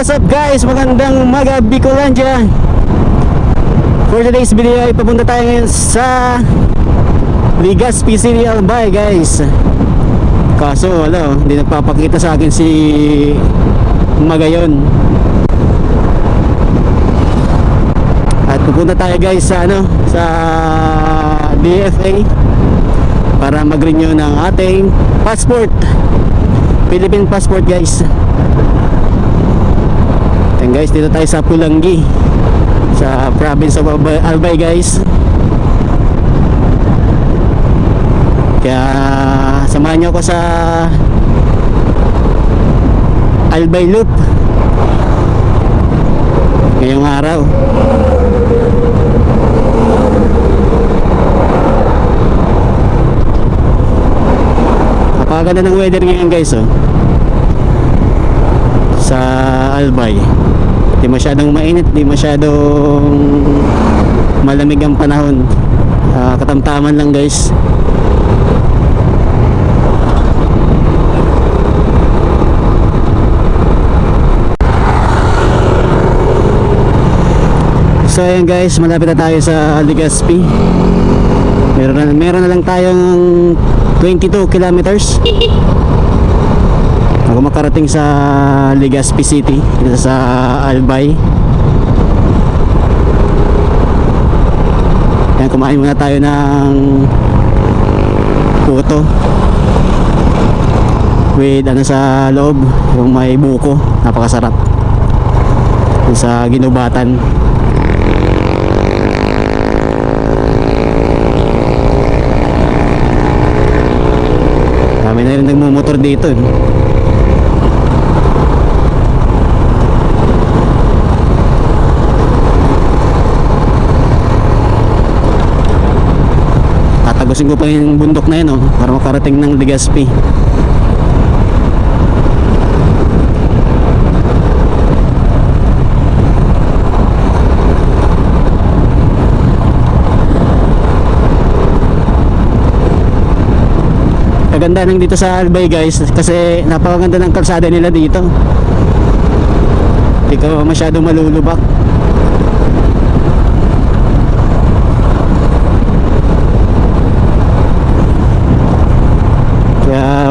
what's up guys? Magandang umaga Bicolandia For today's video ay papunta tayo ngayon sa Legazpi City Albay guys. Kaso wala oh, hindi nagpapakita sa akin si Magayon. At pupunta tayo guys sa ano sa DFA para mag-renew ng ating passport. Philippine passport guys Yan guys, dito tayo sa Pulangi sa province of Albay guys. Kaya samahan niyo ako sa Albay Loop ngayong araw. Napakaganda ng weather ngayon guys oh. Sa Albay. Di masyadong mainit, di masyadong malamig ang panahon. Ah, katamtaman lang guys. So ayan guys, malapit na tayo sa Legazpi. Meron na, meron na lang tayong 22 kilometers. Ako makarating sa Legazpi City sa Albay. Yan, kumain muna tayo ng puto with ano sa loob yung may buko napakasarap sa ginubatan kami na rin nagmumotor dito eh. Tatagusin ko pa yung bundok na yun oh, para makarating ng Legazpi. Kaganda ng dito sa Albay guys kasi napakaganda ng kalsada nila dito. Hindi ka masyadong malulubak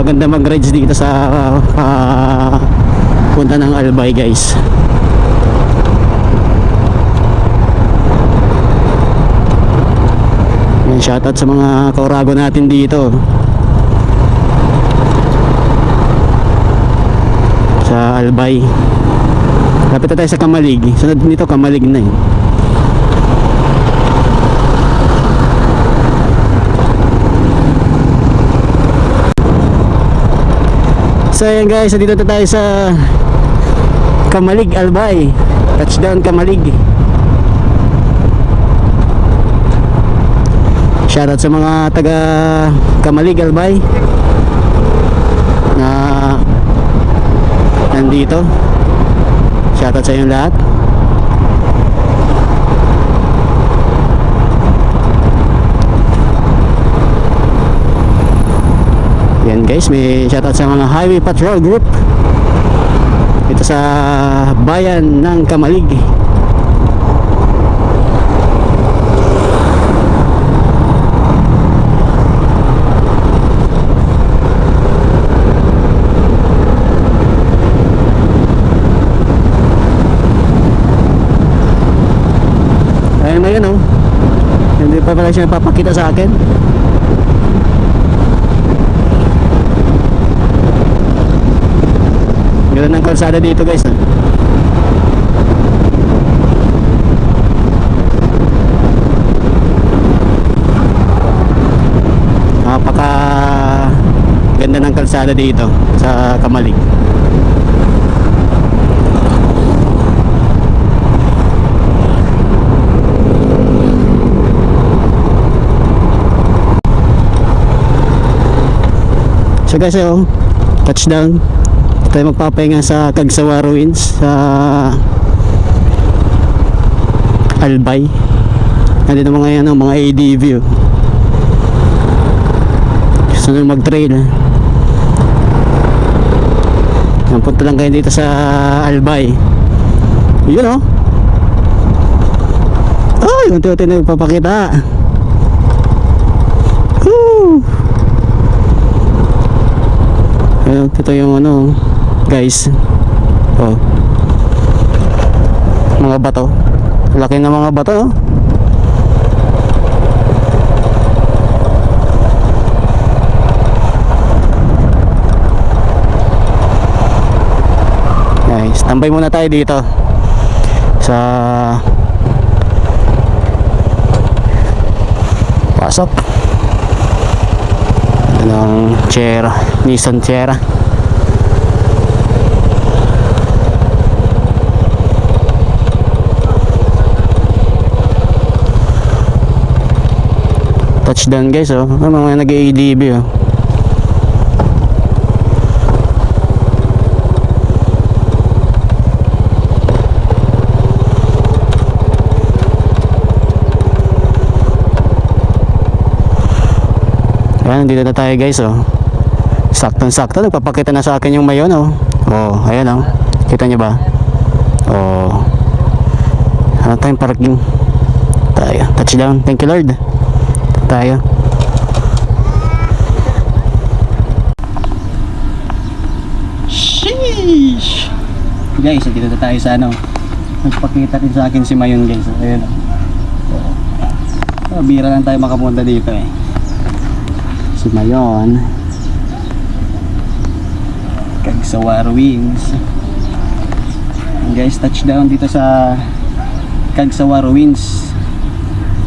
Maganda mag-rides dito sa uh, punta ng Albay guys. Yan, shoutout sa mga kaurago natin dito. Sa Albay. Lapit tayo sa Kamalig. Sunod nito Kamalig na eh. So ayan guys, dito na tayo sa Kamalig, Albay. Touchdown Kamalig. Shoutout sa mga taga Kamalig, Albay Na Nandito. Shoutout sa inyong lahat guys, may shoutout sa mga Highway Patrol Group. Ito sa bayan ng Kamalig. Ayun na yun oh. Hindi pa pala siya napapakita sa akin Ganda ng kalsada dito guys ah. Napaka ganda ng kalsada dito sa Kamalig. So guys, oh, touchdown tayo magpapahinga sa Kagsawa Ruins sa Albay nandito mga yan mga ADV oh. gusto nyo mag trail Punta lang kayo dito sa Albay Yun oh. Ay, unti-unti na nagpapakita. Woo! Ito yung ano, guys. Oh. Mga bato. Laki ng mga bato, oh. Guys, tambay muna tayo dito sa pasok anong chair Nissan chair touchdown guys oh ang mga nag-ADB oh Ayan, dito na tayo guys oh. Saktong sakto, nagpapakita na sa akin yung mayon oh. Oh, ayan oh. Kita nyo ba? Oh. Ano tayong parking? Tayo. Touchdown. Thank you Lord. Tayo. Sheesh! Guys, dito na tayo sa ano. Nagpakita din sa akin si Mayon guys. Ayan oh. Bira lang tayo makapunta dito eh si Mayon Kagsawar Wings guys touchdown dito sa Kagsawar Wings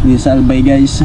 dito sa Albay guys